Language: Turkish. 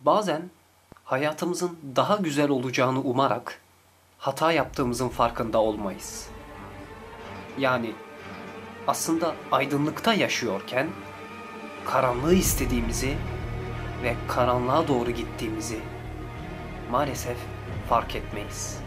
Bazen hayatımızın daha güzel olacağını umarak hata yaptığımızın farkında olmayız. Yani aslında aydınlıkta yaşıyorken karanlığı istediğimizi ve karanlığa doğru gittiğimizi maalesef fark etmeyiz.